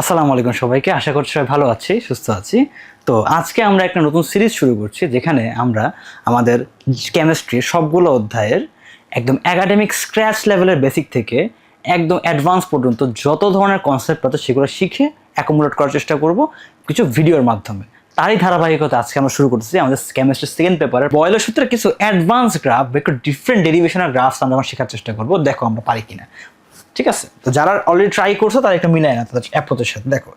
আসসালামু আলাইকুম সবাইকে। আশা করছি সবাই ভালো আছি, সুস্থ আছি। তো আজকে আমরা একটা নতুন সিরিজ শুরু করছি, যেখানে আমরা আমাদের কেমিস্ট্রি সবগুলো অধ্যায়ের একদম একাডেমিক স্ক্র্যাচ লেভেলের বেসিক থেকে একদম অ্যাডভান্স পর্যন্ত যত ধরনের কনসেপ্ট আছে সেগুলো শিখে অ্যাকোমোডেট করার চেষ্টা করব কিছু ভিডিওর মাধ্যমে। তারই ধারাবাহিকতা আজকে আমরা শুরু করতেছি আমাদের কেমিস্ট্রি সেকেন্ড পেপারের বয়লের সূত্রে কিছু অ্যাডভান্স গ্রাফ একটু ডিফারেন্ট ডেরিভেশনের গ্রাফস আমরা শেখার চেষ্টা করব, দেখো আমরা পারি কিনা। ঠিক আছে? তো যারা অলরেডি ট্রাই করছ, তারা একটু মিলায় না তাদের অ্যাপ্রোচের সাথে। দেখো,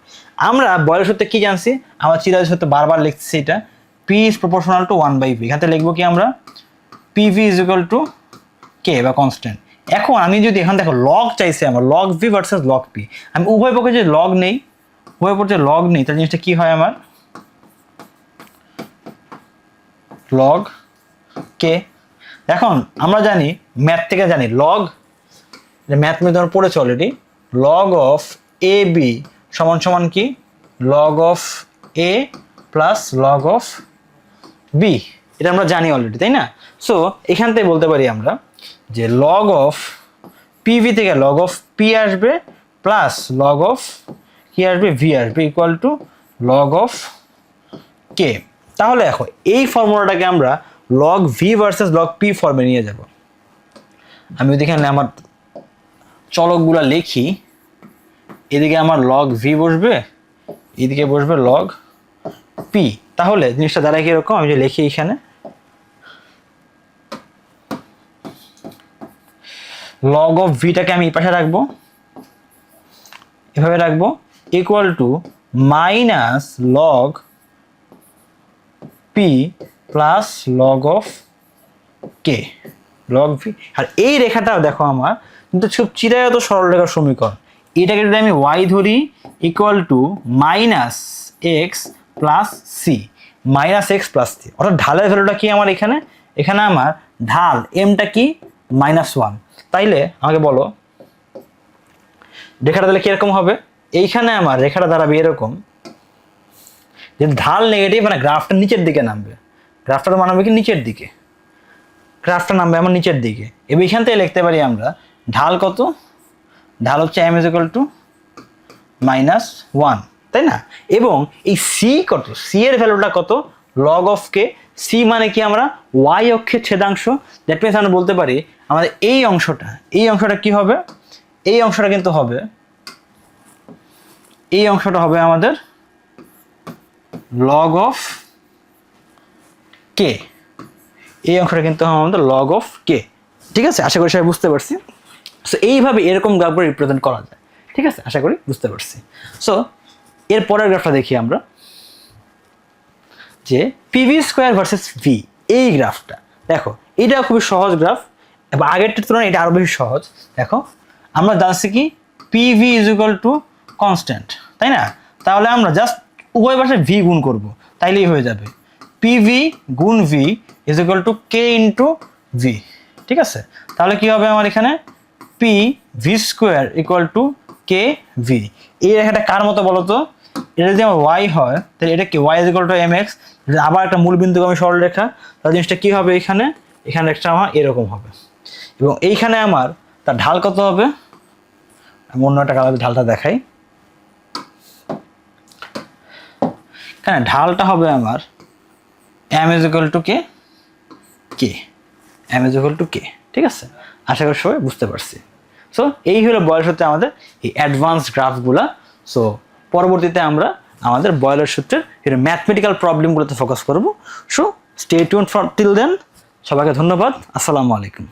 আমরা বয়স সূত্রে কি জানছি? আমার চিরাজ সূত্রে বারবার লিখছি এটা। P is proportional to one by P এখানে লিখব কি আমরা? PV is equal to K বা কনস্ট্যান্ট এখন আমি যদি এখানে দেখো লগ চাইছি আমার log V versus log P আমি উভয় পক্ষে যে লগ নেই, উভয় পক্ষে লগ নেই তার জিনিসটা কি হয় আমার? লগ কে এখন আমরা জানি ম্যাথ থেকে জানি লগ ম্যাথ মেথ আমরা পড়েছি already log of A B সমান সমান কি? Log of A plus log of B এটা আমরা জানি অলরেডি তাই না? সো এখান থেকে বলতে পারি আমরা যে লগ অফ পিভি থেকে লগ অফ পি আসবে প্লাস লগ অফ কি আসবে? ভি আসবে equal to log of K তাহলে দেখো, এই ফর্মুলাটাকে আমরা log V versus log P ফর্মে নিয়ে যাব। আমি যদি এখানে আমার চলকগুলো লিখি, এদিকে আমার লগ ভি বসবে, এদিকে বসবে লগ পি তাহলে জিনিসটা দাঁড়ায় কীরকম? আমি যে লিখি এখানে লগ অফ ভিটাকে আমি এই পাশে রাখব। এভাবে রাখব equal to minus log P plus log of K log V আর এই রেখাটা দেখো আমার কিন্তু খুব চিরায়ত সরল রেখার সমীকরণ। এটাকে যদি আমি ওয়াই ধরি equal to minus X plus C minus X plus C অর্থাৎ ঢালের ভ্যালুটা কি আমার এখানে? এখানে আমার ঢাল এমটা কি? মাইনাস ওয়ান তাইলে আমাকে বলো, রেখাটা তাহলে কীরকম হবে? এইখানে আমার রেখাটা দাঁড়াবে এরকম, যে ঢাল নেগেটিভ মানে গ্রাফটা নিচের দিকে নামবে। গ্রাফটা মানাবে কি নিচের দিকে? গ্রাফটা নামবে আমার নিচের দিকে। এবার এখান থেকে লিখতে পারি আমরা ঢাল কত? ঢাল হচ্ছে M equal to minus one তাই না? এবং এই সি কত? সি এর ভ্যালুটা কত? লগ অফ কে সি মানে কি আমরা? ওয়াই অক্ষের ছেদাংশ। দ্যাট মিনস আমরা বলতে পারি, আমাদের এই অংশটা এই অংশটা কি হবে? এই অংশটা কিন্তু হবে, এই অংশটা হবে আমাদের লগ অফ কে এই অংশটা কিন্তু হবে আমাদের লগ অফ কে ঠিক আছে? আশা করি সবাই বুঝতে পারছি। সো এইভাবে এরকম গ্রাফগুলো রিপ্রেজেন্ট করা যায়। ঠিক আছে? আশা করি বুঝতে পারছি। সো এর পরের গ্রাফটা দেখি আমরা। যে পিভি স্কোয়ার ভার্সেস ভি এই গ্রাফটা দেখো এটা খুবই সহজ গ্রাফ এবং আগেরটার তুলনায় এটা আরও বেশি সহজ। দেখো, আমরা জানছি কি PV is equal to constant তাই না? তাহলে আমরা জাস্ট উভয় পাশে ভি গুণ করব, তাইলেই হয়ে যাবে। পিভি গুণ V is equal to K into V ঠিক আছে? তাহলে কি হবে আমার এখানে? P V square equal to K V এই রেখাটা কার মতো বলো তো এটা যদি আমার ওয়াই হয়, তাহলে এটা কি? Y is equal to M X আবার একটা মূল বিন্দু আমি সরল রেখা, তাহলে জিনিসটা কী হবে এখানে? এখানে একটা আমার এরকম হবে। এবং এইখানে আমার, তার ঢাল কত হবে? আমি অন্য একটা কালার ঢালটা দেখাই। হ্যাঁ ঢালটা হবে আমার M is equal to K K M is equal to K ঠিক আছে? আশা করি সবাই বুঝতে পারছি। সো এই হলো বয়স সূত্রে আমাদের এই অ্যাডভান্স গ্রাফগুলা সো পরবর্তীতে আমরা আমাদের বয়লার সূত্রের ম্যাথমেটিক্যাল প্রবলেমগুলোতে ফোকাস করব। So stay tune for till then সবাইকে ধন্যবাদ। আসসালামু আলাইকুম।